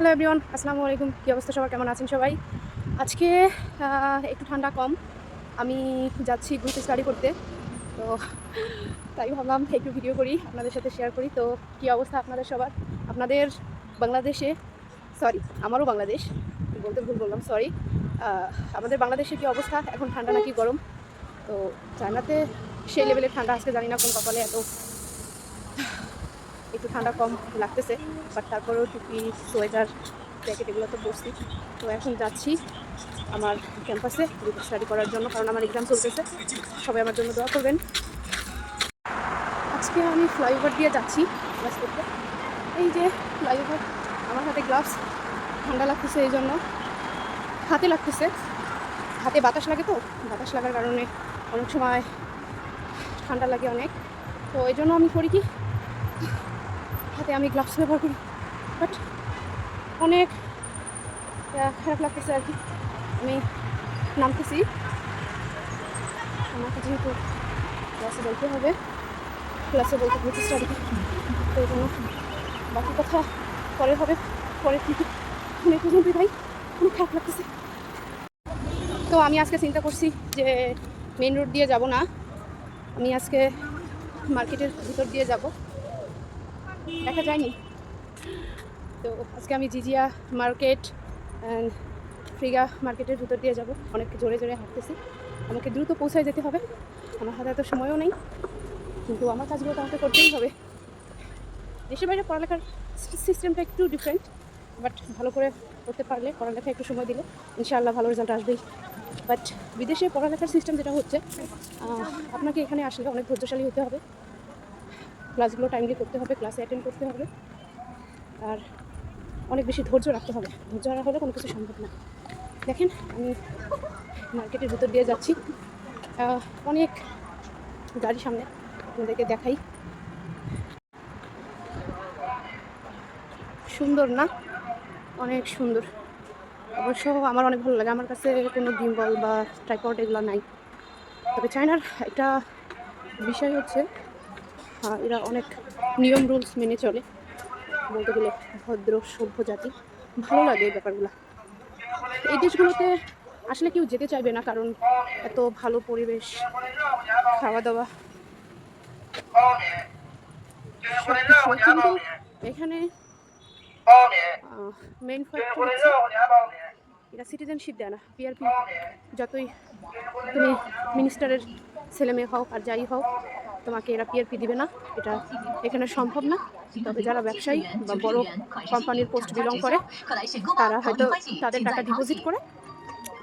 Hello everyone, আসসালামু আলাইকুম। কী অবস্থা সবার? কেমন আছেন সবাই? আজকে একটু ঠান্ডা কম। আমি যাচ্ছি গ্রুপ স্টাডি করতে। তো তাই ভাবলাম একটু ভিডিও করি, আপনাদের সাথে শেয়ার করি। তো কী অবস্থা আপনাদের সবার? আপনাদের বাংলাদেশে সরি আমারও বাংলাদেশ। বলতে ভুল বললাম সরি আমাদের বাংলাদেশে কী অবস্থা? এখন ঠান্ডা নাকি গরম? তো চায়নাতে সেই লেভেলের ঠান্ডা আজকে জানি না কোন কপালে এত একটু ঠান্ডা কম লাগতেছে বাট তারপরেও টুপি, সোয়েটার জ্যাকেট এগুলো তো পরছি তো এখন যাচ্ছি আমার ক্যাম্পাসে গ্রুপ স্টাডি করার জন্য, কারণ আমার এক্সাম চলতেছে। সবাই আমার জন্য দোয়া করবেন। আজকে আমি ফ্লাইওভার দিয়ে যাচ্ছি ক্লাস করতে। এই যে ফ্লাইওভার আমার হাতে গ্লাভস ঠান্ডা লাগতেছে এই জন্য। হাতে লাগতেছে। হাতে বাতাস লাগে তো, বাতাস লাগার কারণে অনেক সময় ঠান্ডা লাগে অনেক। তো এই জন্য আমি করি কি হাতে আমি গ্লাভস ব্যবহার করি। বাট অনেক খারাপ লাগতেছে আর কি। আমি নামতেছি। আমাকে যেহেতু ক্লাসে বলতে হবে ক্লাসে বলতে গ্রুপ স্টাডি তো এই জন্য বাকি কথা পরে হবে, পরে কিন্তু অনেক পর্যন্ত ভাই। অনেক খারাপ লাগতেছে। তো আমি আজকে চিন্তা করছি যে মেন রোড দিয়ে যাব না। আমি আজকে মার্কেটের ভিতর দিয়ে যাব। দেখা যায়নি। তো আজকে আমি জিজিয়া মার্কেট অ্যান্ড ফ্রিগা মার্কেটের ভিতর দিয়ে যাব। অনেক জোরে জোরে হাঁটতেছি। আমাকে দ্রুত পৌঁছায় যেতে হবে। আমার হাতে এত সময়ও নেই। কিন্তু আমার কাজগুলো তো আমাকে করতেই হবে। দেশের বাইরে পড়ালেখার সিস্টেমটা একটু ডিফারেন্ট বাট ভালো করে করতে পারলে পড়ালেখা একটু সময় দিলে ইনশাআল্লাহ ভালো রেজাল্ট আসবেই। বাট বিদেশে পড়ালেখার সিস্টেম যেটা হচ্ছে আপনাকে এখানে আসলে অনেক ধৈর্যশালী হতে হবে। ক্লাসগুলো টাইমলি করতে হবে ক্লাসে অ্যাটেন্ড করতে হবে। আর অনেক বেশি ধৈর্য রাখতে হবে। ধৈর্য না হলে কোনো কিছু সম্ভব না। দেখেন, আমি মার্কেটের ভিতর দিয়ে যাচ্ছি। অনেক গাড়ি সামনে আপনাদেরকে দেখাই। সুন্দর না? অনেক সুন্দর। অবশ্য আমার অনেক ভালো লাগে। আমার কাছে কোনো গিম্বল বা ট্রাইপড এগুলো নাই। তবে চায়নার একটা বিষয় হচ্ছে এরা অনেক নিয়ম রুলস মেনে চলে। বলতে গেলে ভদ্র, সভ্য জাতি। ভালো লাগে এই ব্যাপারগুলো। এই দেশগুলোতে আসলে কেউ যেতে চাইবে না, কারণ এত ভালো পরিবেশ খাওয়া দাওয়া কিন্তু এখানে মেন ফ্যাক্টর হচ্ছে এরা সিটিজেনশিপ দেয় না পিআরপি যতই তুমি মিনিস্টারের ছেলে মেয়ে হও আর যাই হও তোমাকে এরা পিআরপি দিবে না। এটা এখানে সম্ভব না। তবে যারা ব্যবসায়ী বা বড় কোম্পানির পোস্ট বিলং করে, তারা হয়তো তাদের টাকা ডিপোজিট করে,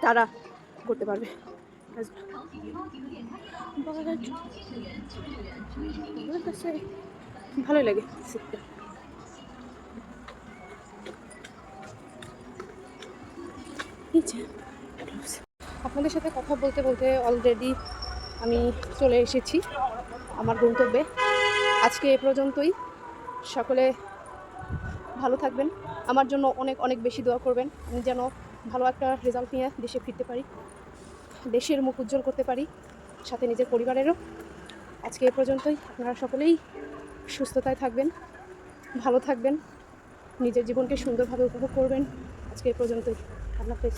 তারা করতে পারবে। ভালোই লাগে শিখতে আপনাদের সাথে কথা বলতে বলতে অলরেডি আমি চলে এসেছি। আমার গন্তব্যে। আজকে এ পর্যন্তই। সকলে ভালো থাকবেন। আমার জন্য অনেক অনেক বেশি দোয়া করবেন। আমি যেন ভালো একটা রেজাল্ট নিয়ে দেশে ফিরতে পারি, দেশের মুখ উজ্জ্বল করতে পারি, সাথে নিজের পরিবারেরও। আজকে এ পর্যন্তই। আপনারা সকলেই সুস্থতায় থাকবেন, ভালো থাকবেন, নিজের জীবনকে সুন্দরভাবে উপভোগ করবেন। আজকে এ পর্যন্তই। আল্লাহ হাফেজ।